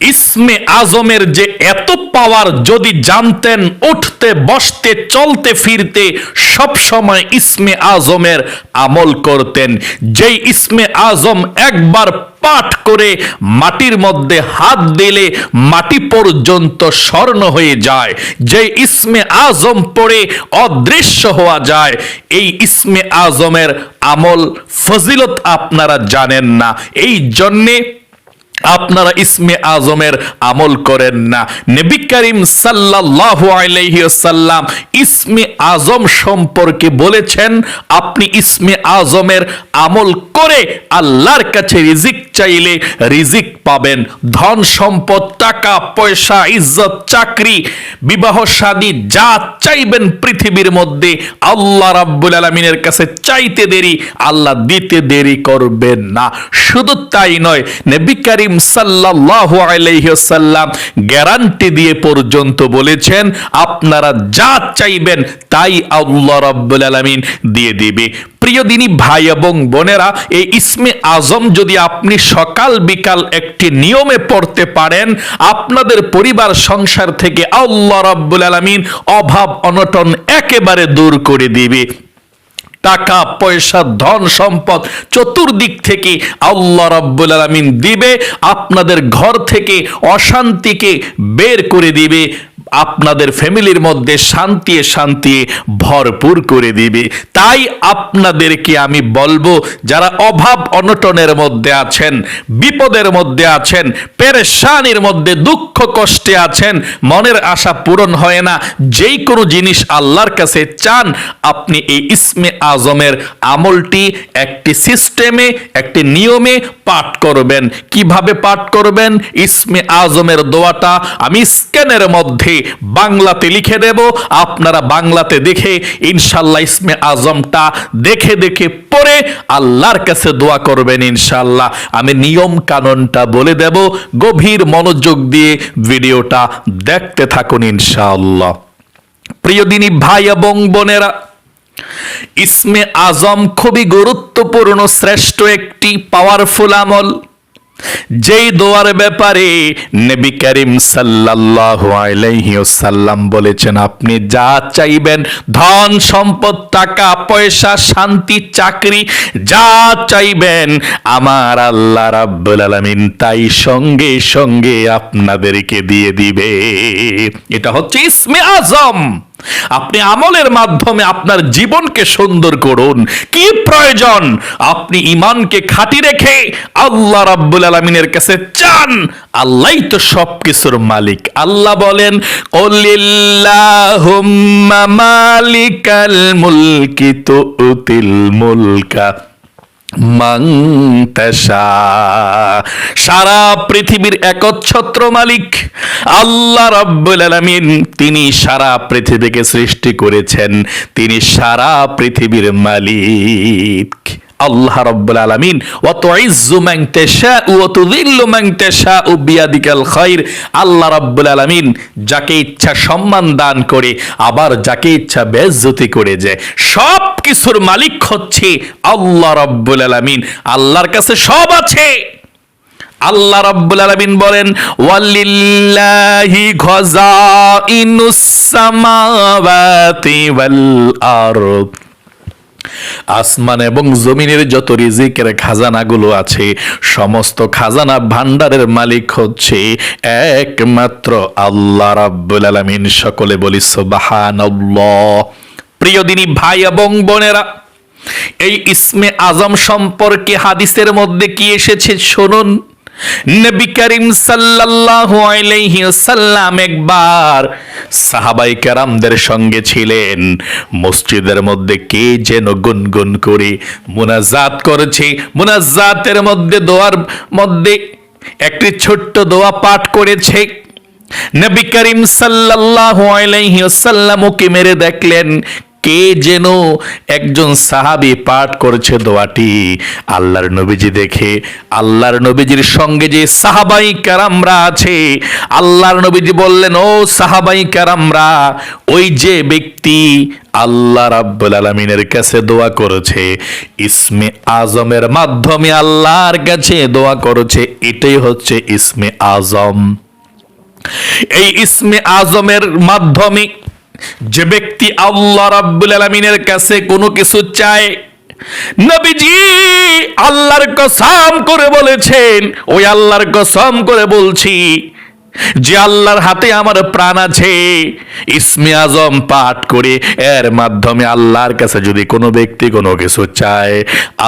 ইসমে আজমের যে এত পাওয়ার যদি জানতেন, উঠতে, বসতে, চলতে, ফিরতে, সব সময় ইসমে আজমের আমল করতেন। যেই ইসমে আজম একবার পাঠ করে মাটির মধ্যে হাত দিলে মাটি পর্যন্ত স্বর্ণ হয়ে যায়। যে ইসমে আজম পড়ে অদৃশ্য হওয়া যায়। এই ইসমে আজমের আমল ফজিলত আপনারা জানেন না। এই জন্যে আপনারা ইসমে আজমের আমল করেন না। নবী করিম সাল্লাল্লাহু আলাইহি সাল্লাম ইসমে আজম সম্পর্কে বলেছেন, আপনি ইসমে আজমের আমল করে আল্লাহর কাছে রিজিক চাইলে রিজিক পাবেন। ধন সম্পদ, টাকা, পয়সা, ইজ্জত, চাকরি, বিবাহ, শাদী, যা চাইবেন পৃথিবীর মধ্যে আল্লাহ রাব্বুল আলামিনের কাছে চাইতে দেরি, আল্লাহ দিতে দেরি করবেন না। শুধু তাই নয়, নবী করিম সাল্লাল্লাহু আলাইহি সাল্লাম গ্যারান্টি দিয়ে পর্যন্ত বলেছেন, আপনারা যা চাইবেন তাই আল্লাহ রাব্বুল আলামিন দিয়ে দিবে। প্রিয় দিনী ভাই এবং বোনেরা, এই ইসমে আজম যদি আপনি সকাল বিকাল একটি নিয়মে পড়তে পারেন, আপনাদের পরিবার সংসার থেকে আল্লাহ রাব্বুল আলামিন অভাব অনটন একেবারে দূর করে দিবে। টাকা, পয়সা, ধন, সম্পদ চতুর্দিক থেকে আল্লাহ রাব্বুল আলামিন দিবে, আপনাদের ঘর থেকে অশান্তিকে বের করে দিবে। আপনাদের ফ্যামিলির মধ্যে শান্তি শান্তি ভরপুর করে দিবে। তাই আপনাদেরকে আমি বলব, যারা অভাব অনটনের মধ্যে আছেন, বিপদের মধ্যে আছেন, পেরেশানির মধ্যে, দুঃখ কষ্টে আছেন, মনের আশা পূরণ হয় না, যেই কোনো জিনিস আল্লাহর কাছে চান, আপনি এই ইসমে আজমের আমলটি একটি সিস্টেমে, একটি নিয়মে পাঠ করবেন। কীভাবে পাঠ করবেন? ইসমে আজমের দোয়াটা আমি স্ক্যানের মধ্যে বাংলাতে লিখে দেব, আপনারা বাংলাতে দেখে ইনশাল্লাহ ইসমে আজমটা দেখে দেখে পরে আল্লাহর কাছে দোয়া করবেন ইনশাল্লাহ। আমি নিয়ম কানুনটা বলে দেব, গভীর মনোযোগ দিয়ে ভিডিওটা দেখতে থাকুন ইনশাআল্লাহ প্রিয় দিনী ভাই এবং বোনেরা, ইসমে আজম খুবই গুরুত্বপূর্ণ, শ্রেষ্ঠ একটি পাওয়ারফুল আমল। যেই দোয়ার ব্যাপারে নবী করিম সাল্লাল্লাহু আলাইহি ওয়াসাল্লাম বলেছেন, আপনি যা চাইবেন, ধন, সম্পদ, টাকা, পয়সা, শান্তি, চাকরি, যা চাইবেন, আমার আল্লাহ রাব্বুল আলামিন তাই সঙ্গে সঙ্গে আপনাদেরকে দিয়ে দিবে। এটা হচ্ছে ইসমে আজম। আপনি আমলের মাধ্যমে আপনার জীবনকে সুন্দর করুন। কি প্রয়োজন? আপনি ইমানকে খাঁটি রেখে আল্লাহ রাব্বুল আলমিনের কাছে চান। আল্লাহই তো সবকিছুর মালিক। আল্লাহ বলেন মালিকাল মুলকি তুতিল মুলকা। সারা পৃথিবীর একচ্ছত্র মালিক আল্লাহ রাব্বুল আলামিন, তিনি সারা পৃথিবীকে সৃষ্টি করেছেন। তিনি সারা পৃথিবীর মালিক। আল্লাহ রাব্বুল আলামিন মান মান আল্লাহ রাব্বুল আলামিন যাকে ইচ্ছা সম্মান দান করে, আবার যাকে ইচ্ছা বেজ্জতি করে যায় সব কিছুর মালিক হচ্ছে আল্লাহ রাব্বুল আলামিন। আল্লাহর কাছে সব আছে। আল্লাহ রাব্বুল আলামিন বলেন, ওয়ালিল্লাহি খাযাইনুস সামাওয়াতি ওয়াল আরদ। আসমান এবং জমিনের যত রিজিকের খাজানাগুলো আছে, সমস্ত খাজানা ভান্ডারের মালিক হচ্ছে একমাত্র আল্লাহ রাব্বুল আলামিন। সকলে বলি, সুবহানাল্লাহ। প্রিয় দিনী ভাই এবং বোনেরা, এই ইসমে আজম সম্পর্কে হাদিসের মধ্যে কি এসেছে? শুনুন। নবী করিম সাল্লাল্লাহু আলাইহি সাল্লাম একবার সাহাবাই কেরামদের সঙ্গে ছিলেন। মসজিদের মধ্যে কে যেন গুনগুন করে মুনাজাত করেছে। মুনাজাতের মধ্যে দোয়ার মধ্যে একটি ছোট্ট দোয়া পাঠ করেছে। নবী করিম সাল্লাল্লাহু আলাইহি ওকে মেরে দেখলেন। কে যেন একজন সাহাবি পাঠ করেছে দোয়াটি? আল্লাহর নবীজি দেখে, আল্লাহর নবীজির সঙ্গে যে সাহাবাই কারামরা আছে, আল্লাহর নবীজি বললেন, ও সাহাবাই কারামরা, ওই যে ব্যক্তি আল্লাহ রাব্বুল আলমিনের কাছে দোয়া করেছে, ইসমে আজমের মাধ্যমে আল্লাহর কাছে দোয়া করেছে, এটাই হচ্ছে ইসমে আজম। এই ইসমে আজমের মাধ্যমে যে ব্যক্তি আল্লাহ রাব্বুল আলমিনের কাছে কোনো কিছু চায়, নবীজি আল্লাহর কসম করে বলেছেন, ওই আল্লাহর কসম করে বলছি, যে আল্লাহর হাতে আমার প্রাণ আছে, ইসমে আজম পাঠ করে এর মাধ্যমে আল্লাহর কাছে যদি কোনো ব্যক্তি কোনো কিছু চায়,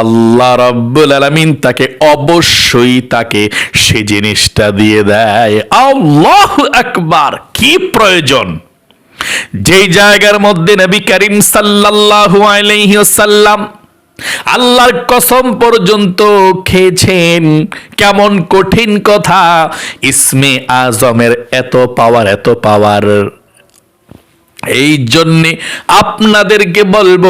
আল্লাহ রব্বুল আলমিন তাকে অবশ্যই তাকে সে জিনিসটা দিয়ে দেয়। আল্লাহ আকবার, কি প্রয়োজন? যেই জায়গার মধ্যে নবী করিম সাল্লাল্লাহু আলাইহি ওয়াসাল্লাম আল্লাহর কসম পর্যন্ত খেয়েছেন, কেমন কঠিন কথা, ইসমে আজমের এত পাওয়ার এত পাওয়ার এই জন্যে আপনাদেরকে বলব,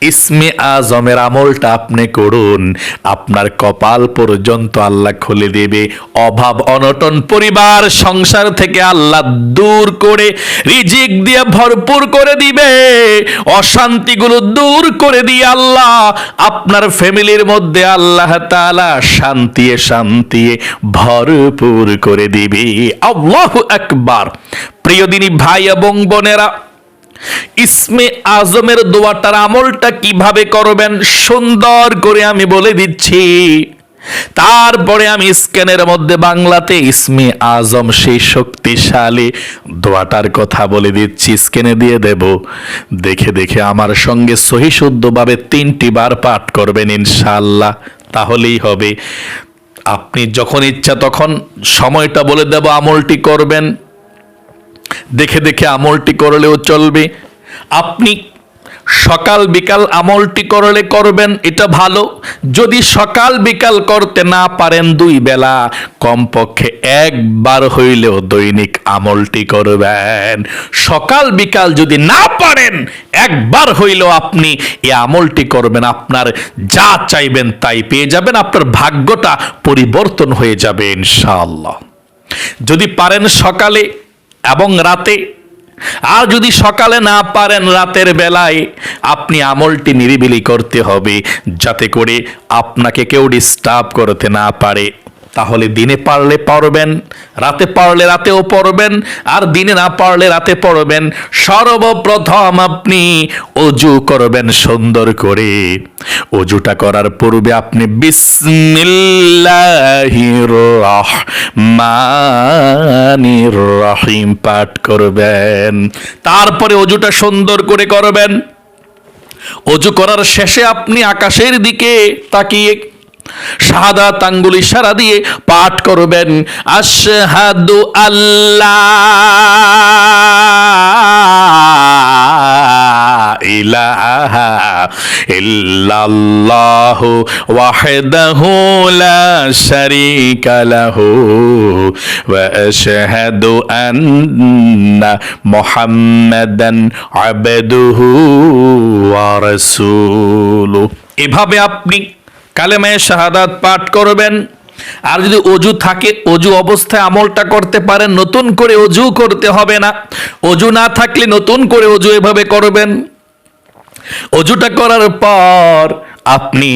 ইসমে আজমের আমলটা আপনি করুন। আপনার কপাল পর্যন্ত আল্লাহ খুলে দেবে। অভাব, অনটন, পরিবার, সংসার থেকে আল্লাহ দূর করে, রিজিক দিয়ে ভরপুর করে দিবে। অশান্তিগুলো দূর করে দিয়ে আল্লাহ আপনার ফ্যামিলির মধ্যে আল্লাহ তাআলা শান্তি শান্তি ভরপুর করে দিবে। আল্লাহ আকবার। প্রিয় দিনী ভাই এবং বোনেরা ইসমে আজমের দোয়াটার আমলটা কীভাবে করবেন সুন্দর করে আমি বলে দিচ্ছি। তারপরে আমি স্ক্যানের মধ্যে বাংলাতে ইসমে আজম সেই শক্তিশালী দোয়াটার কথা বলে দিচ্ছি, স্ক্যানে দিয়ে দেব। দেখে দেখে আমার সঙ্গে সহি শুদ্ধভাবে তিনটি বার পাঠ করবেন ইনশাল্লাহ তাহলেই হবে। আপনি যখন ইচ্ছা তখন সময়টা বলে দেব, আমলটি করবেন। দেখে দেখে আমলটি করলেও চলবে। আপনি সকাল বিকাল আমলটি করলে করবেন, এটা ভালো। যদি সকাল বিকাল করতে না পারেন দুই বেলা, কমপক্ষে একবার হইলেও দৈনিক আমলটি করবেন। সকাল বিকাল যদি না পারেন, একবার হইলেও আপনি এই আমলটি করবেন, আপনার যা চাইবেন তাই পেয়ে যাবেন, আপনার ভাগ্যটা পরিবর্তন হয়ে যাবে ইনশাআল্লাহ। যদি পারেন সকালে এবং রাতে, আর যদি সকালে না পারেন রাতের বেলায়, আপনি আমলটি নিরিবিলি করতে হবে, যাতে করে আপনাকে কেউ ডিস্টার্ব করতে না পারে। তাহলে দিনে পারলে পড়বেন রাতে পারলে রাতেও পড়বেন, আর দিনে না পারলে রাতে পড়বেন। সর্বপ্রথম আপনি অজু করবেন সুন্দর করে। অজুটা করার পূর্বে আপনি রহিম পাঠ করবেন। তারপরে অজুটা সুন্দর করে করবেন। অজু করার শেষে আপনি আকাশের দিকে তাকিয়ে শাহাদা তাঙ্গুল ইশারা দিয়ে পাঠ করবেন। আশহাদু আল্লাহ ইলাহা ইল্লাল্লাহু ওয়াহদাহু লা শারীকা লাহু ওয়া আশহাদু আন্না মুহাম্মাদান আবদুহু ওয়া রাসূলুহু। এভাবে আপনি কালেমায় শাহাদাত পাঠ করবেন। আর যদি অজু থাকে, অজু অবস্থায় আমলটা করতে পারেন, নতুন করে অজু করতে হবে না। অজু না থাকলে নতুন করে অজু এভাবে করবেন। অজুটা করার পর আপনি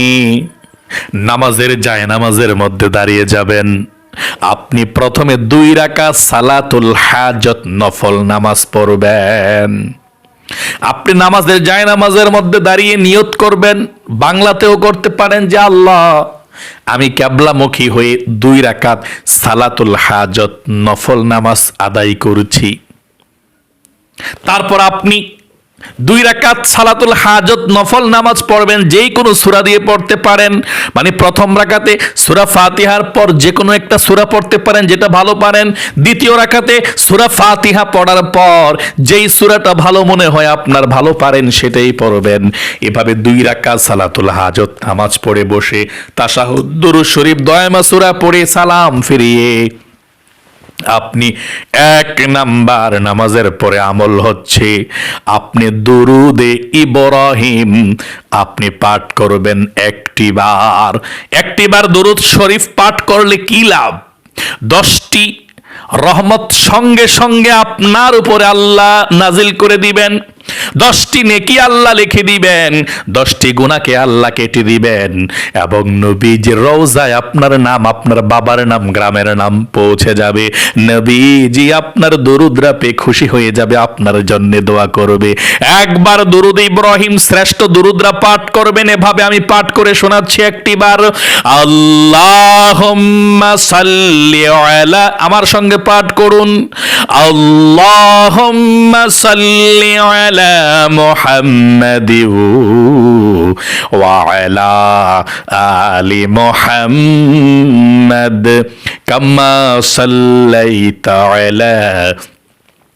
নামাজের যায় নামাজের মধ্যে দাঁড়িয়ে যাবেন। আপনি প্রথমে দুই রাকা সালাতুল হাজত নফল নামাজ পড়বেন। আপনি নামাজের যায় নামাজের মধ্যে দাঁড়িয়ে নিয়ত করবেন, বাংলাতেও করতে পারেন যে আল্লাহ, আমি ক্যাবলামুখী হয়ে দুই রাকাত সালাতুল হাজত নফল নামাজ আদায় করছি। তারপর আপনি দুই রাকাত সালাতুল হাজত নফল নামাজ পড়বেন, যেই কোনো সূরা দিয়ে পড়তে পারেন। মানে প্রথম রাকাতে সূরা ফাতিহার পর যে কোনো একটা সূরা পড়তে পারেন, যেটা ভালো পারেন। দ্বিতীয় রাকাতে সূরা ফাতিহা পড়ার পর যেই সূরাটা ভালো মনে হয় আপনার ভালো পারেন, সেটাই পড়বেন। এভাবে দুই রাকাত সালাতুল হাজত নামাজ পড়ে বসে তাশাহুদ, দুরূদ শরীফ, দয়ামা সুরা পড়ে সালাম ফিরিয়ে আপনি এক নাম্বার নামাজের পরে আমল হচ্ছে। আপনি দুরুদে ইব্রাহিম, আপনি পাঠ করবেন একটি বার। একটি বার দুরুদ শরীফ পাঠ করলে কি লাভ? দশটি রহমত সঙ্গে সঙ্গে আপনার উপরে আল্লাহ নাজিল করে দিবেন। দশটি নেকি আল্লাহ লিখে দিবেন, দশটি গুণাকে আল্লাহ কেটে দিবেন। এবং নবীজির রওজায় আপনার নাম, আপনার বাবার নাম, গ্রামের নাম পৌঁছে যাবে। নবীজি আপনার দরুদ্রা পেয়ে খুশি হয়ে যাবে, আপনার জন্য দোয়া করবে। একবার দরুদ ইব্রাহিম শ্রেষ্ঠ দরুদ্রা পাঠ করবেন, এভাবে আমি পাঠ করে শোনাচ্ছি একটি বার আল্লাহুম্মা সাল্লি আলা, আমার সঙ্গে পাঠ করুন। সাল্লি على محمد. وعلى آل محمد كما صليت على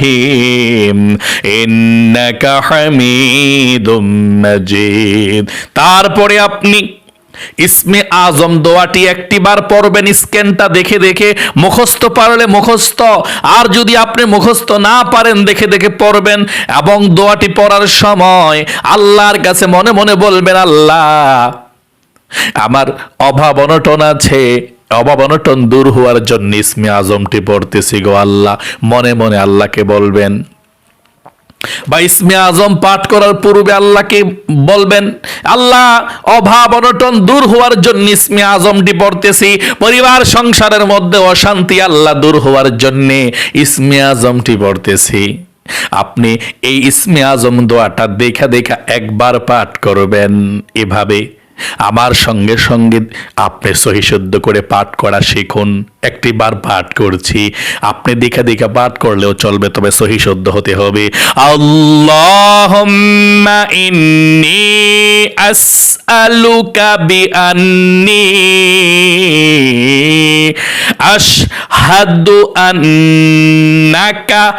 রহিম ইন্নাকা হামিদুম মাজিদ। তারপরে আপনি ইসমে আজম দোয়াটি একটি বার পড়বেন, স্ক্যানটা দেখে দেখে, মুখস্থ পারলে মুখস্থ। আর যদি আপনি মুখস্থ না পারেন, দেখে দেখে পড়বেন। এবং দোয়াটি পড়ার সময় আল্লাহর কাছে মনে মনে বলবেন, আল্লাহ, আমার অভাব অনটন আছে। অভাব অনটন দূর হওয়ার জন্য ইসমে আজমটি পড়তেছি গো আল্লাহ। মনে মনে আল্লাহকে বলবেন। বা ইসমে আজম পাঠ করার পূর্বে আল্লাহকে বলবেন, আল্লাহ অভাব অনটন দূর হওয়ার জন্য ইসমে আজমটি পড়তেছি। পরিবার, সংসারের মধ্যে অশান্তি আল্লাহ দূর হওয়ার জন্যে ইসমে আজমটি পড়তেছি। আপনি এই ইসমে আজম দোয়াটা দেখা দেখা একবার পাঠ করবেন। এভাবে আমার সঙ্গে সঙ্গে আপনি সহিশুদ্ধ করে পাঠ করা শিখুন। একটি বার পাঠ করছি। আপনি দেখা দেখা পাঠ করলেও চলবে, তবে সহিশুদ্ধ হতে হবে। আল্লাহুম্মা ইন্নি আসআলুকা বিআন্নি আশহাদু আন্নাকা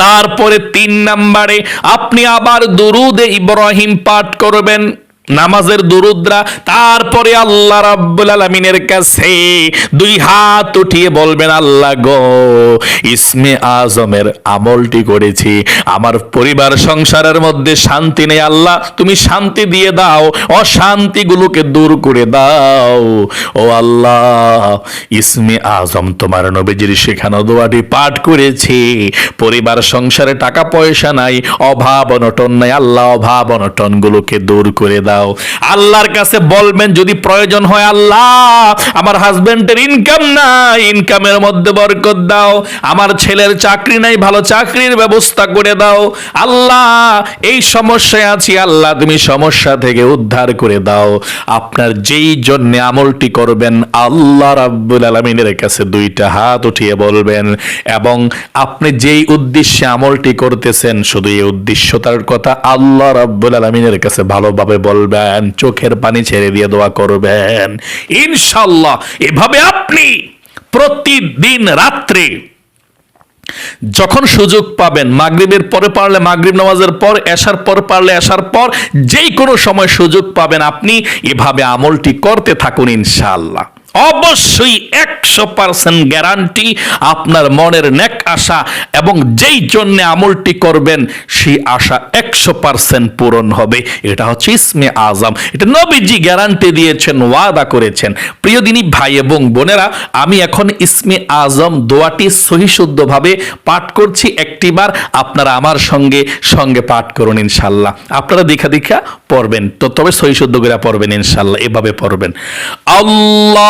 তারপরে তিন নাম্বারে আপনি আবার দুরুদে ইব্রাহিম পাঠ করবেন। নামাজের দুরুদ্রা, তারপরে আল্লাহ রাব্বুল আলামিনের কাছে দুই হাত উঠিয়ে বলবেন, আল্লাহ গো, ইসমে আজমের আমলটি করেছি। আমার পরিবার সংসারের মধ্যে শান্তি নেই, আল্লাহ, তুমি শান্তি দিয়ে দাও, অশান্তিগুলোকে দূর করে দাও। ও আল্লাহ, ইসমে আজম তোমার নবীজির শেখানো দোয়াটি পাঠ করেছি। পরিবার সংসারে টাকা পয়সা নাই, অভাব অনটন নাই, আল্লাহ অভাব অনটন গুলোকে দূর করে দাও। আল্লাহর কাছে বলবেন, যদি প্রয়োজন হয় আল্লাহ, আমার হাজবেন্ডের ইনকাম নাই ইনকামের মধ্যে বরকত দাও। আমার ছেলের চাকরি নাই, ভালো চাকরির ব্যবস্থা করে দাও। আল্লাহ, এই সমস্যায় আছি, আল্লাহ, তুমি সমস্যা থেকে উদ্ধার করে দাও। আপনার যেই জন্য আমলটি করবেন, আল্লাহ রাব্বুল আলমিনের কাছে দুইটা হাত উঠিয়ে বলবেন, এবং আপনি যেই উদ্দেশ্যে আমলটি করতেছেন, শুধু এই উদ্দেশ্যতার কথা আল্লাহ রাব্বুল আলমিনের কাছে ভালোভাবে বলবেন। চোখের পানি ছেড়ে দিয়ে দোয়া করবেন। ইনশাল্লাহ, এভাবে আপনি প্রতিদিন রাত্রে যখন সুযোগ পাবেন, মাগরিবের পরে পারলে মাগরিব নামাজের পর, এশার পর পারলে এশার পর, যেই কোনো সময় সুযোগ পাবেন, আপনি এভাবে আমলটি করতে থাকুন ইনশাআল্লাহ অবশ্যই একশো পার্সেন্ট গ্যারান্টি আপনার মনের নেক আশা এবং যেই জন্য আমলটি করবেন, সেই আশা একশো পার্সেন্ট পূরণ হবে। এটা হচ্ছে ইসমে আজম। এটা নবীজি গ্যারান্টি দিয়েছেন, ওয়াদা করেছেন। প্রিয় দিনী ভাই এবং বোনেরা, আমি এখন ইসমে আজম দোয়াটি সহিশুদ্ধভাবে পাঠ করছি। একটিবার আপনারা আমার সঙ্গে সঙ্গে পাঠ করুন ইনশাল্লাহ আপনারা দেখা দেখা পড়বেন। তো তবে সহিশুদ্ধ করে পড়বেন ইনশাল্লাহ এভাবে পড়বেন।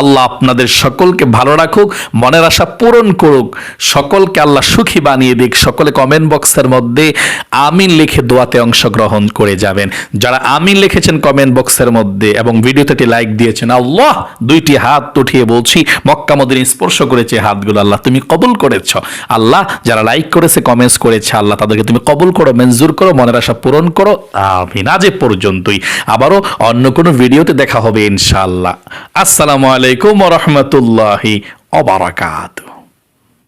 আল্লাহ আপনাদের সকলকে ভালো রাখুক, মনের আশা পূরণ করুক। সকলকে আল্লাহ সুখী বানিয়ে দিক। সকলে কমেন্ট বক্সের মধ্যে আমিন লিখে দোয়াতে অংশগ্রহণ করে যাবেন। যারা আমিন লিখেছেন কমেন্ট বক্সের মধ্যে এবং ভিডিওতে একটি লাইক দিয়েছেন, আল্লাহ দুইটি হাত উঠিয়ে বলছি, মক্কা মদিন স্পর্শ করেছে হাতগুলো আল্লাহ, তুমি কবুল করেছ। আল্লাহ যারা লাইক করেছে কমেন্টস করেছে, আল্লাহ তাদেরকে তুমি কবুল করো, মঞ্জুর করো, মনের আশা পূরণ করো। আমিন। আজ পর্যন্তই। আবারও অন্য কোনো ভিডিওতে দেখা হবে ইনশাআল্লাহ। আসসালামু আলাইকুম রহমতুল্লাহি অবরাকাত